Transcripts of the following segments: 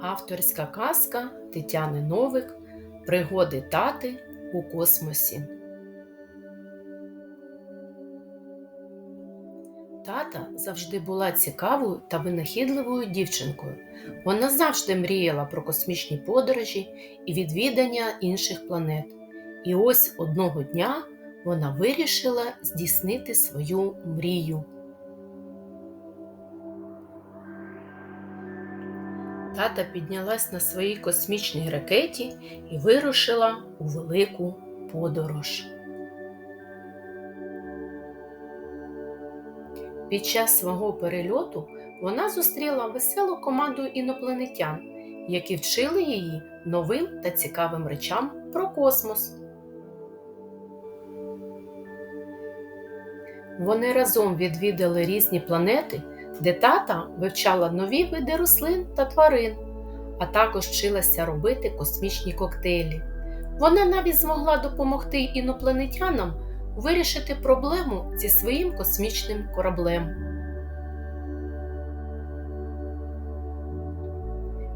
Авторська казка Тетяни Новик Пригоди тати у космосі. Тата завжди була цікавою та винахідливою дівчинкою. Вона завжди мріяла про космічні подорожі і відвідання інших планет. І ось одного дня вона вирішила здійснити свою мрію. Тата піднялась на своїй космічній ракеті і вирушила у велику подорож. Під час свого перельоту вона зустріла веселу команду інопланетян, які вчили її новим та цікавим речам про космос. Вони разом відвідали різні планети, де тата вивчала нові види рослин та тварин, а також вчилася робити космічні коктейлі. Вона навіть змогла допомогти інопланетянам вирішити проблему зі своїм космічним кораблем.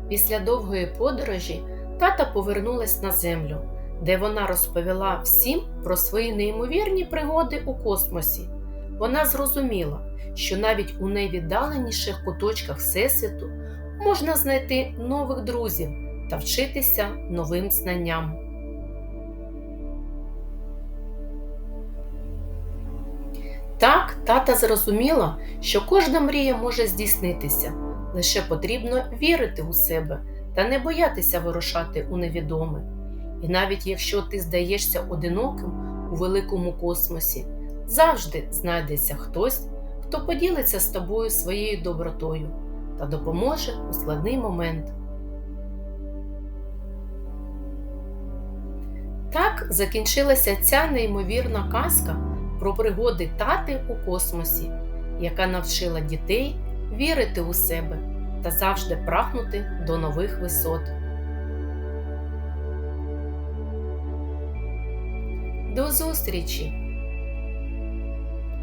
Після довгої подорожі тата повернулась на землю, де вона розповіла всім про свої неймовірні пригоди у космосі. Вона зрозуміла, що навіть у найвіддаленіших куточках Всесвіту можна знайти нових друзів та вчитися новим знанням. Так, тата зрозуміла, що кожна мрія може здійснитися, лише потрібно вірити у себе та не боятися вирушати у невідоме. І навіть якщо ти здаєшся одиноким у великому космосі, завжди знайдеться хтось, хто поділиться з тобою своєю добротою та допоможе у складний момент. Так закінчилася ця неймовірна казка про пригоди тати у космосі, яка навчила дітей вірити у себе та завжди прагнути до нових висот. До зустрічі!